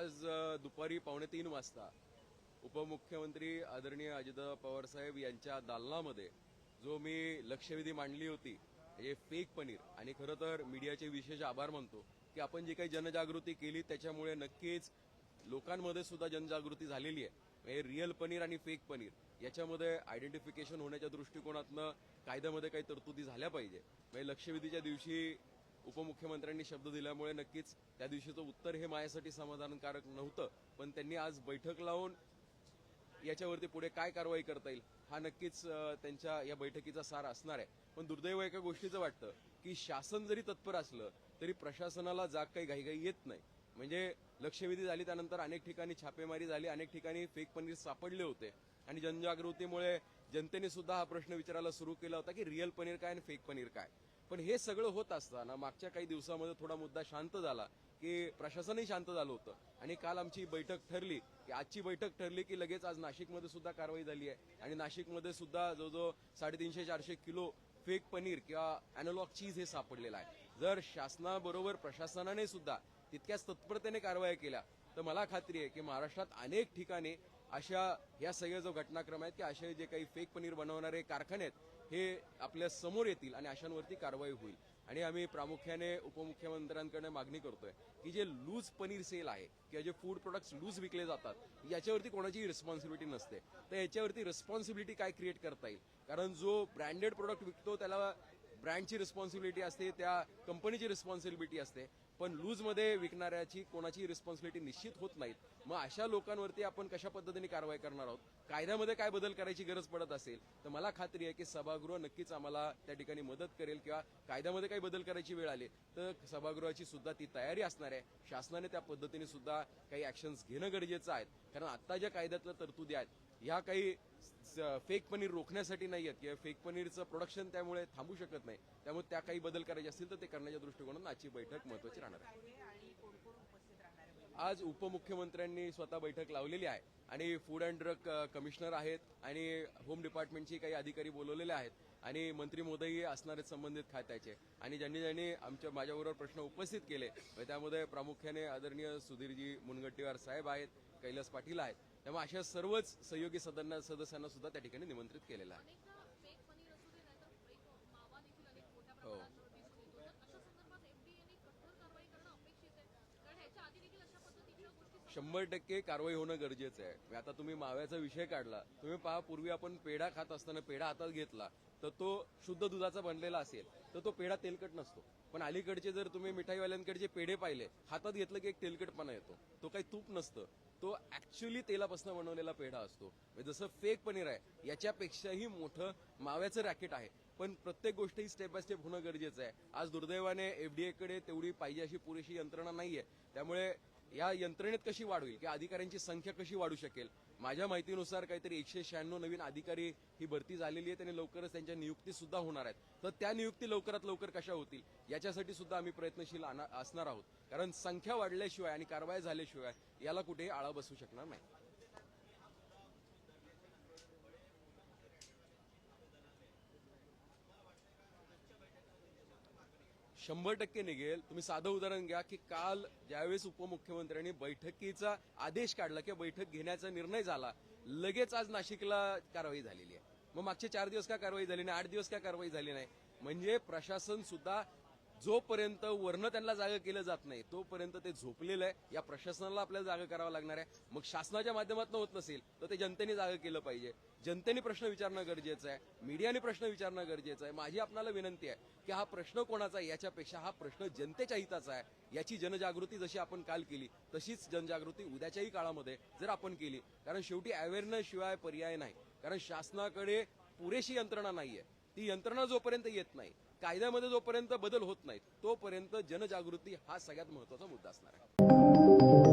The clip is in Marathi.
आज दुपारी पावणे तीन वाजता उपमुख्यमंत्री आदरणीय अजितदादा पवार साहेब यांच्या दालनामध्ये जो मी लक्षवेधी मांडली होती हे फेक पनीर. आणि खरं तर मीडियाचे विशेष आभार मानतो की आपण जी काही जनजागृती केली त्याच्यामुळे नक्कीच लोकांमध्ये सुद्धा जनजागृती झालेली आहे. हे रिअल पनीर आणि फेक पनीर. याच्यामध्ये आयडेंटिफिकेशन होण्याच्या दृष्टिकोनातनं कायद्यामध्ये काही तरतुदी झाल्या पाहिजे. म्हणजे लक्षवेधीच्या दिवशी उपमुख्यमंत्र्यांनी शब्द दिल्यामुळे नक्कीच त्या दिवशीचं उत्तर हे माझ्यासाठी समाधानकारक नव्हतं. पण त्यांनी आज बैठक लावून याच्यावरती पुढे काय कारवाई करता येईल हा नक्कीच त्यांच्या या बैठकीचा सार असणार आहे. पण दुर्दैव एका गोष्टीचं वाटतं की शासन जरी तत्पर असलं तरी प्रशासनाला जाग काही घाईघाई येत नाही. म्हणजे लक्षवेधी झाली त्यानंतर अनेक ठिकाणी छापेमारी झाली अनेक ठिकाणी फेक पनीर सापडले होते. आणि जनजागृतीमुळे जनतेने सुद्धा हा प्रश्न विचारायला सुरू केला होता की रिअल पनीर काय आणि फेक पनीर काय? पण हे सगळं होत असताना मागच्या काही दिवसामध्ये थोडा मुद्दा शांत झाला की प्रशासनही शांत झालं होतं. आणि काल आमची बैठक ठरली की आजची बैठक ठरली की लगेच आज नाशिकमध्ये सुद्धा कारवाई झाली आहे. आणि नाशिकमध्ये सुद्धा जवळजवळ साडेतीनशे चारशे किलो फेक पनीर किंवा अॅनोलॉग चीज हे सापडलेलं आहे. जर शासनाबरोबर प्रशासनाने सुद्धा तितक्याच तत्परतेने कारवाया केल्या तर मला खात्री आहे की महाराष्ट्रात अनेक ठिकाणी अशा या सगळ्या जो घटनाक्रम आहेत की असे जे काही फेक पनीर बनवणारे कारखाने आहेत हे आपल्यासमोर येतील आणि अशांवरती कारवाई होईल. आणि आम्ही प्रामुख्याने उपमुख्यमंत्र्यांकडे मागणी करतोय की जे लूज पनीर सेल आहे किंवा जे फूड प्रोडक्ट्स लूज विकले जातात याच्यावरती कोणाचीही रिस्पॉन्सिबिलिटी नसते. तर याच्यावरती रिस्पॉन्सिबिलिटी काय क्रिएट करता येईल? कारण जो ब्रँडेड प्रोडक्ट विकतो त्याला ब्रँडची रिस्पॉन्सिबिलिटी असते त्या कंपनीची रिस्पॉन्सिबिलिटी असते पण लूजमध्ये विकणाऱ्याची कोणाची रिस्पॉन्सिबिलिटी निश्चित होत नाहीत. मग अशा लोकांवरती आपण कशा पद्धतीने कारवाई करणार आहोत? कायद्यामध्ये काय बदल करायची गरज पडत असेल? तर मला खात्री आहे की सभागृह नक्कीच आम्हाला त्या ठिकाणी मदत करेल किंवा कायद्यामध्ये काही बदल करायची वेळ आली तर सभागृहाची सुद्धा ती तयारी असणार आहे. शासनाने त्या पद्धतीने सुद्धा काही ऍक्शन्स घेणं गरजेचं आहे. कारण आता ज्या कायद्यातल्या तरतुदी आहेत ह्या काही फेक पनीर रोखण्यासाठी नाही आहेत किंवा फेक पनीरचं प्रोडक्शन त्यामुळे थांबू शकत नाही. त्यामुळे त्या काही बदल करायचे असतील तर ते करण्याच्या दृष्टिकोनातून आजची बैठक महत्वाची राहणार आहे आहे आणि कोण कोण उपस्थित राहणार आहे बैठकीत? आज उपमुख्यमंत्र्यांनी स्वतः बैठक लावलेली आहे आणि फूड अँड ड्रग कमिशनर आहेत आणि होम डिपार्टमेंटचे काही अधिकारी बोलवलेले आहेत आणि मंत्री मोदयही असणार आहेत संबंधित खात्याचे. आणि ज्यांनी ज्यांनी आमच्या माझ्याबरोबर प्रश्न उपस्थित केले त्यामध्ये प्रामुख्याने आदरणीय सुधीरजी मुनगट्टीवार साहेब आहेत कैलास पाटील आहेत. त्यामुळे अशा सर्वच सहयोगी सदस्य सदस्यांना सुद्धा त्या ठिकाणी निमंत्रित केलेलं आहे अनेकदा फेक पनीर असू दे नाहीतर एक मावा देखील अनेक मोठ्या हो. प्रमाणात दिसून येतो तर अशा संदर्भात एफडीएने कठोर कारवाई करणं अपेक्षित आहे कारण ह्याच्या आधी देखील अशा पद्धतीच्या गोष्टी शंभर टक्के कारवाई होणं गरजेचं आहे. आता तुम्ही माव्याचा विषय काढला. तुम्ही पहा पूर्वी आपण पेढा खात असताना पेढा हातात घेतला तर तो शुद्ध दुधाचा बनलेला असेल तर तो पेढा तेलकट नसतो. पण अलीकडचे जर तुम्ही मिठाईवाल्यांकडचे पेढे पाहिले हातात घेतलं की एक तेलकटपणा येतो. तो काही तूप नसतं. तो ऍक्च्युली तेलापासून बनवलेला पेढा असतो. म्हणजे जसं फेक पनीर आहे याच्यापेक्षाही मोठं माव्याचं रॅकेट आहे. पण प्रत्येक गोष्ट ही स्टेप बाय स्टेप होणं गरजेचं आहे. आज दुर्दैवाने एफडीए कडे तेवढी पाहिजे अशी पुरेशी यंत्रणा नाहीये. त्यामुळे या यंत्रणेत कशी वाढ होईल? किंवा अधिकाऱ्यांची संख्या कशी वाढू शकेल? माझ्या माहितीनुसार काहीतरी एकशे शहाण्णव नवीन अधिकारी ही भरती झालेली आहे. त्यांनी लवकरच त्यांच्या नियुक्ती सुद्धा होणार आहेत. तर त्या नियुक्ती लवकरात लवकर कशा होतील? याच्यासाठी सुद्धा आम्ही प्रयत्नशील असणार आहोत. कारण संख्या वाढल्याशिवाय आणि कारवाई झाल्याशिवाय याला कुठेही आळा बसू शकणार नाही. शंभर टक्के निघेल. तुम्ही साधं उदाहरण घ्या की काल ज्यावेळेस उपमुख्यमंत्र्यांनी बैठकीचा आदेश काढला किंवा बैठक घेण्याचा निर्णय झाला लगेच आज नाशिकला कारवाई झालेली आहे. मग मागचे चार दिवस का कारवाई झाली नाही? आठ दिवस का कारवाई झाली नाही? म्हणजे प्रशासन सुद्धा जोपर्यंत वर्ण त्यांना जागा केलं जात नाही तोपर्यंत ते झोपलेलं आहे. या प्रशासनाला आपल्याला जागा करावं लागणार आहे. मग शासनाच्या माध्यमातून होत नसेल तर ते जनतेने जागा केलं पाहिजे. जनतेने प्रश्न विचारणं गरजेचं आहे. मीडियाने प्रश्न विचारणं गरजेचं आहे. माझी आपणाला विनंती आहे की हा प्रश्न कोणाचा आहे याच्यापेक्षा हा प्रश्न जनतेच्या हिताचा आहे. याची जनजागृती जशी आपण काल केली तशीच जनजागृती उद्याच्याही काळामध्ये जर आपण केली. कारण शेवटी अवेअरनेस शिवाय पर्याय नाही. कारण शासनाकडे पुरेशी यंत्रणा नाहीये. ती यंत्रणा जोपर्यंत येत नाही कायद्यामध्ये जोपर्यंत बदल होत नाहीत तोपर्यंत जनजागृती हा सगळ्यात महत्त्वाचा मुद्दा असणार आहे.